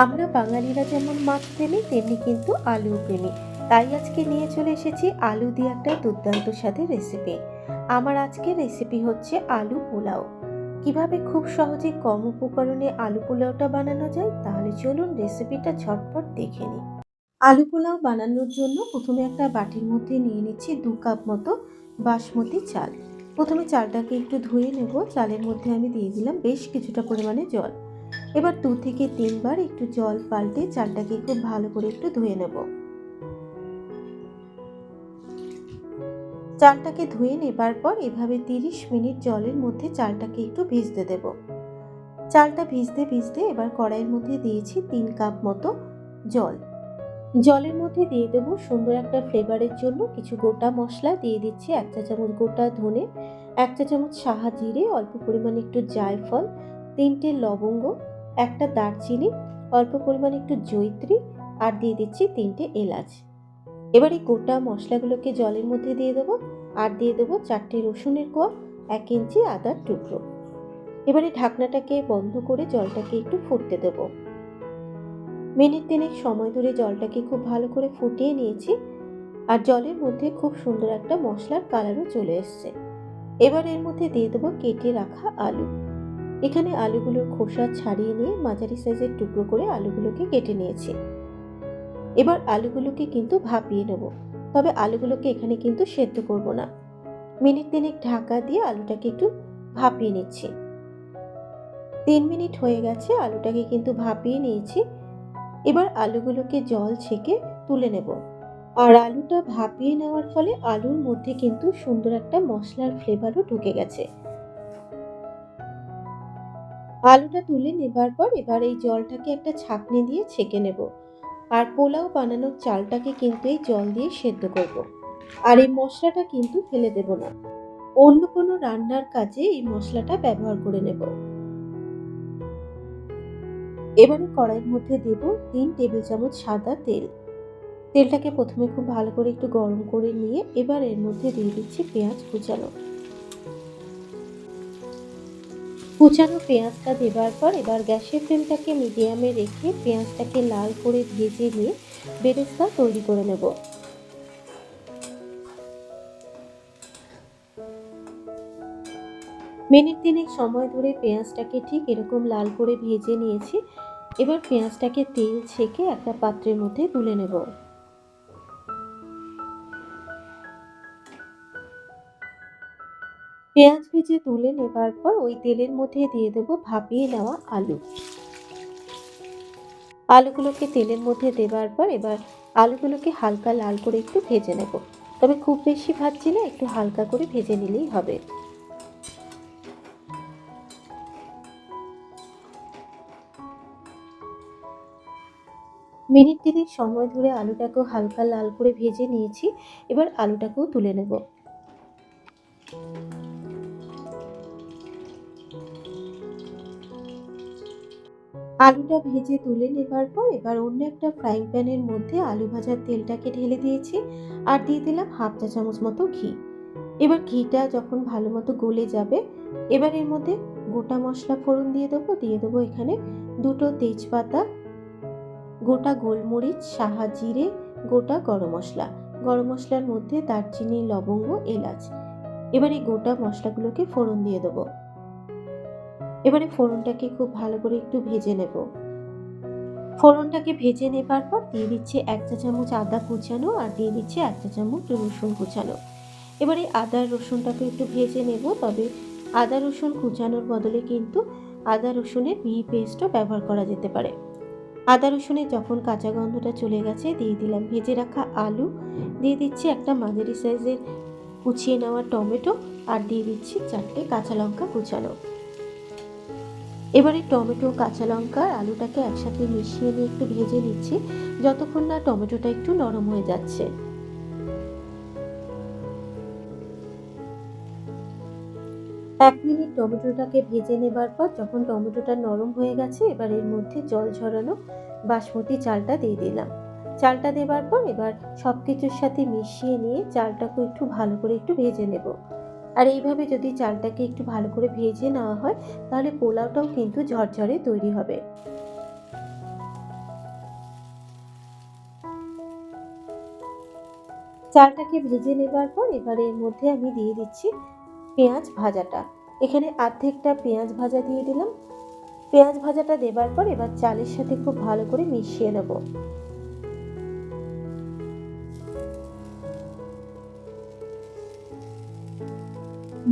আমরা বাঙালিরা যেমন মাছ প্রেমী, তেমনি কিন্তু আলু প্রেমী। তাই আজকে নিয়ে চলে এসেছি আলু দিয়ে একটা দুর্দান্ত স্বাদের রেসিপি আমার আজকের রেসিপি হচ্ছে আলু পোলাও। কীভাবে খুব সহজে কম উপকরণে আলু পোলাওটা বানানো যায়, তাহলে চলুন রেসিপিটা ঝটপট দেখে নিই। আলু পোলাও বানানোর জন্য প্রথমে একটা বাটির মধ্যে নিয়ে নিচ্ছি দু কাপ মতো বাসমতি চাল। প্রথমে চালটাকে একটু ধুয়ে নেব। চালের মধ্যে আমি দিয়ে দিলাম বেশ কিছুটা পরিমাণে জল। এবার দু থেকে তিনবার একটু জল পাল্টে চালটাকে খুব ভালো করে একটু ধুয়ে নেব। চালটাকে ধুয়ে নেবার পর এভাবে তিরিশ মিনিট জলের মধ্যে চালটাকে একটু ভিজতে দেব। চালটা ভিজতে ভিজতে এবার কড়াইয়ের মধ্যে দিয়েছি তিন কাপ মতো জল। জলের মধ্যে দিয়ে দেবো সুন্দর একটা ফ্লেভারের জন্য কিছু গোটা মশলা, দিয়ে দিচ্ছি এক চা চামচ গোটা ধনে, এক চা চামচ সাহা জিরে, অল্প পরিমাণে একটু জায়ফল, তিনটে লবঙ্গ একটা দারচিনি, অল্প পরিমাণে একটু জৈত্রী আর দিয়ে দিচ্ছি তিনটে এলাচ। এবার এই গোটা মশলাগুলোকে জলের মধ্যে দিয়ে দেবো আর দিয়ে দেবো চারটে রসুনের কোয়া, এক ইঞ্চি আদার টুকরো। এবারে ঢাকনাটাকে বন্ধ করে জলটাকে একটু ফুটতে দেবো। মিনিট তিনেক সময় ধরে জলটাকে খুব ভালো করে ফুটিয়ে নিয়েছি আর জলের মধ্যে খুব সুন্দর একটা মশলার কালারও চলে এসছে। এবার এর মধ্যে দিয়ে দেবো কেটে রাখা আলু। এখানে আলুগুলোর খোসা ছাড়িয়ে নিয়ে মাঝারি সাইজের টুকরো করে আলুগুলোকে কেটে নিয়েছি। এবার আলুগুলোকে কিন্তু ভাপিয়ে নেব। তবে আলুগুলোকে এখানে কিন্তু সেদ্ধ করব না। মিনিট তিনেক ঢাকা দিয়ে আলুটাকে একটু ভাপিয়ে নিচ্ছি। তিন মিনিট হয়ে গেছে, আলুটাকে কিন্তু ভাপিয়ে নিয়েছি। এবার আলুগুলোকে জল ছেঁকে তুলে নেব। আর আলুটা ভাপিয়ে নেওয়ার ফলে আলুর মধ্যে কিন্তু সুন্দর একটা মশলার ফ্লেভারও ঢুকে গেছে। আলুটা তুলে নেবার পর এবার এই জলটাকে একটা ছাঁকনি দিয়ে ছেঁকে নেব। আর পোলাও বানানোর চালটাকে কিন্তু এই জল দিয়ে সেদ্ধ করব। আর এই মশলাটা কিন্তু ফেলে দেব না। অন্য কোনো রান্নার কাজে এই মশলাটা ব্যবহার করে নেব। এবারে কড়াইয়ের মধ্যে দেব তিন টেবিল চামচ সাদা তেল। তেলটাকে প্রথমে খুব ভালো করে একটু গরম করে নিয়ে এবার এর মধ্যে দিয়ে দিচ্ছি পেঁয়াজ কুচানো। কুচানো পেঁয়াজটা দেবার পর এবার গ্যাসের ফ্লেমটাকে মিডিয়ামে রেখে পেঁয়াজটাকে লাল করে ভেজে নিয়ে বেরেস্তা তৈরি করে নেব। মিনিট তিনেক সময় ধরে পেঁয়াজটাকে ঠিক এরকম লাল করে ভেজে নিয়েছি। এবার পেঁয়াজটাকে তেল ছেঁকে একটা পাত্রের মধ্যে তুলে নেব। পেঁয়াজ ভেজে তুলে নেবার পর ওই তেলের মধ্যে দিয়ে দেব ভাপিয়ে নেওয়া আলু। আলুগুলোকে তেলের মধ্যে দেবার পর এবার আলুগুলোকে হালকা লাল করে একটু ভেজে নেব। তবে খুব বেশি ভাজছি না, একটু হালকা করে ভেজে নিলেই হবে। মিনিট তিনেক সময় ধরে আলুটাকেও হালকা লাল করে ভেজে নিয়েছি, এবার আলুটাকেও তুলে নেব। আলুটা ভেজে তুলে নেবার পর এবার অন্য একটা ফ্রাইং প্যানের মধ্যে আলু ভাজার তেলটাকে ঢেলে দিয়েছি আর দিয়ে দিলাম হাফ চা চামচ মতো ঘি। এবার ঘিটা যখন ভালো মতো গলে যাবে, এবার এর মধ্যে গোটা মশলা ফোড়ন দিয়ে দেবো দিয়ে দেবো এখানে দুটো তেজপাতা, গোটা গোলমরিচ, সাহা জিরে, গোটা গরম মশলা। গরম মশলার মধ্যে দারচিনি, লবঙ্গ, এলাচ। এবার এই গোটা মশলাগুলোকে ফোড়ন দিয়ে দেবো। এবারে ফোড়নটাকে খুব ভালো করে একটু ভেজে নেব। ফোড়নটাকে ভেজে নেবার পর দিয়ে দিচ্ছে এক চা চামচ আদা কুচানো আর দিয়ে দিচ্ছে এক চা চামচ রসুন কুচানো। এবারে আদা রসুনটাকে একটু ভেজে নেব, তবে আদা রসুন কুচানোর বদলে কিন্তু আদা রসুনের মিহি পেস্টও ব্যবহার করা যেতে পারে। আদা রসুনের যখন কাঁচা গন্ধটা চলে গেছে, দিয়ে দিলাম ভেজে রাখা আলু, দিয়ে দিচ্ছি একটা মাঝারি সাইজের কুচিয়ে নেওয়া টমেটো আর দিয়ে দিচ্ছি চারটে কাঁচা লঙ্কা কুচানো। এবারে টমেটো, কাঁচা লঙ্কা আলুটাকে একসাথে মিশিয়ে নিয়ে একটু ভেজে নিচ্ছি। যতক্ষণ না টমেটোটা একটু নরম হয়ে যাচ্ছে। এক মিনিট টমেটোটাকে ভেজে নেবার পর যখন টমেটোটা নরম হয়ে গেছে, এবার এর মধ্যে জল ঝরানো বাসমতি চালটা দিয়ে দিলাম। চালটা দেবার পর এবার সব কিছুর সাথে মিশিয়ে নিয়ে চালটাকে একটু ভালো করে একটু ভেজে নেব। আর এইভাবে যদি চালটাকে একটু ভালো করে ভেজে নেওয়া হয়, তাহলে পোলাওটাও কিন্তু ঝরঝরে তৈরি হবে। চালটাকে ভেজে নেবার পর এবার এর মধ্যে আমি দিয়ে দিচ্ছি পেঁয়াজ ভাজাটা। এখানে অর্ধেকটা পেঁয়াজ ভাজা দিয়ে দিলাম। পেঁয়াজ ভাজাটা দেবার পর এবার চালের সাথে খুব ভালো করে মিশিয়ে নেব।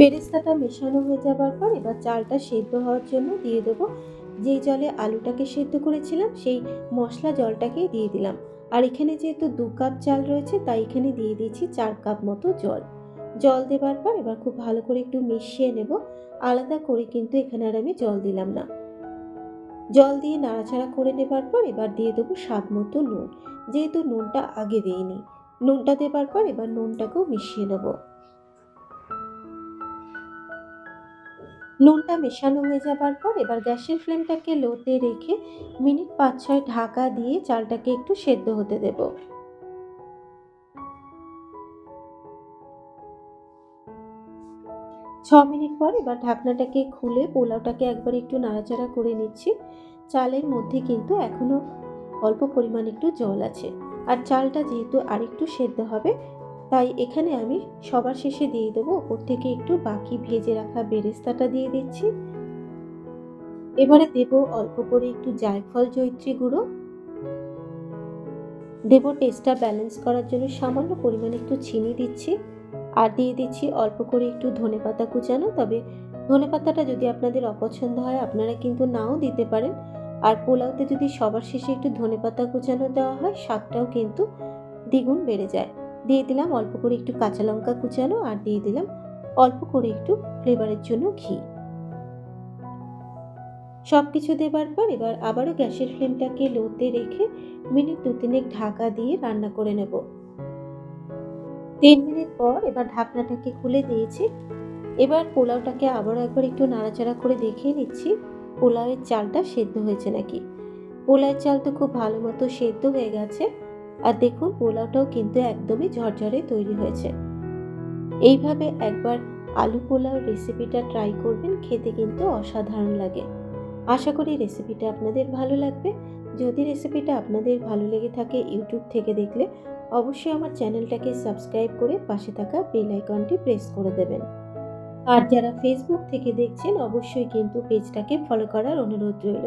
বেরেস্তাটা মেশানো হয়ে যাবার পর এবার চালটা সেদ্ধ হওয়ার জন্য দিয়ে দেবো। যেই জলে আলুটাকে সেদ্ধ করেছিলাম, সেই মশলা জলটাকেই দিয়ে দিলাম। আর এখানে যেহেতু দু কাপ চাল রয়েছে, তাই এখানে দিয়ে দিয়েছি চার কাপ মতো জল। জল দেবার পর এবার খুব ভালো করে একটু মিশিয়ে নেব। আলাদা করে কিন্তু এখানে আর আমি জল দিলাম না। জল দিয়ে নাড়াচাড়া করে নেবার পর এবার দিয়ে দেবো স্বাদ মতো নুন। যেহেতু নুনটা আগে দিইনি, নুনটা দেবার পর এবার নুনটাকেও মিশিয়ে নেব। নুনটা মেশানো হয়ে যাবার পর এবার গ্যাসের ফ্লেমটাকে লোতে রেখে মিনিট পাঁচ ছয় ঢাকা দিয়ে চালটাকে একটু সেদ্ধ হতে দেব। ছ মিনিট পর এবার ঢাকনাটাকে খুলে পোলাওটাকে একবার একটু নাড়াচাড়া করে নিচ্ছি। চালের মধ্যে কিন্তু এখনও অল্প পরিমাণ একটু জল আছে। আর চালটা যেহেতু আরেকটু সেদ্ধ হবে তাই এখানে আমি সবার শেষে দিয়ে দেবো। ওপর থেকে একটু বাকি ভেজে রাখা বেরেস্তাটা দিয়ে দিচ্ছি। এবারে দেব অল্প করে একটু জায়ফল জৈত্রী গুঁড়ো। দেব টেস্টটা ব্যালেন্স করার জন্য সামান্য পরিমাণে একটু চিনি দিচ্ছি। আর দিয়ে দিচ্ছি অল্প করে একটু ধনেপাতা কুচানো। তবে ধনেপাতাটা যদি আপনাদের অপছন্দ হয়, আপনারা কিন্তু নাও দিতে পারেন। আর পোলাওতে যদি সবার শেষে একটু ধনেপাতা কুচানো দেওয়া হয়, স্বাদটাও কিন্তু দ্বিগুণ বেড়ে যায়। দিয়ে দিলাম অল্প করে একটু কাঁচা লঙ্কা কুচানো আর দিয়ে দিলাম অল্প করে একটু ফ্লেভারের জন্য ঘি। সব কিছু দেবার পর এবার আবারও গ্যাসের ফ্লেমটাকে লোতে রেখে মিনিট দু তিনেক ঢাকা দিয়ে রান্না করে নেব। তিন মিনিট পর এবার ঢাকনাটাকে খুলে দিয়েছি। এবার পোলাওটাকে আবারও একবার একটু নাড়াচাড়া করে দেখিয়ে নিচ্ছি, পোলাওয়ের চালটা সেদ্ধ হয়েছে নাকি। পোলাওয়ের চাল তো খুব ভালো মতো সেদ্ধ হয়ে গেছে। আর দেখুন পোলাওটাও কিন্তু একদমই ঝরঝরে তৈরি হয়েছে। এইভাবে একবার আলু পোলাও রেসিপিটা ট্রাই করবেন, খেতে কিন্তু অসাধারণ লাগে। আশা করি রেসিপিটা আপনাদের ভালো লাগবে। যদি রেসিপিটা আপনাদের ভালো লেগে থাকে ইউটিউব থেকে দেখলে, অবশ্যই আমার চ্যানেলটাকে সাবস্ক্রাইব করে পাশে থাকা বেল আইকনটি প্রেস করে দেবেন। আর যারা ফেসবুক থেকে দেখছেন, অবশ্যই কিন্তু পেজটাকে ফলো করার অনুরোধ রইল।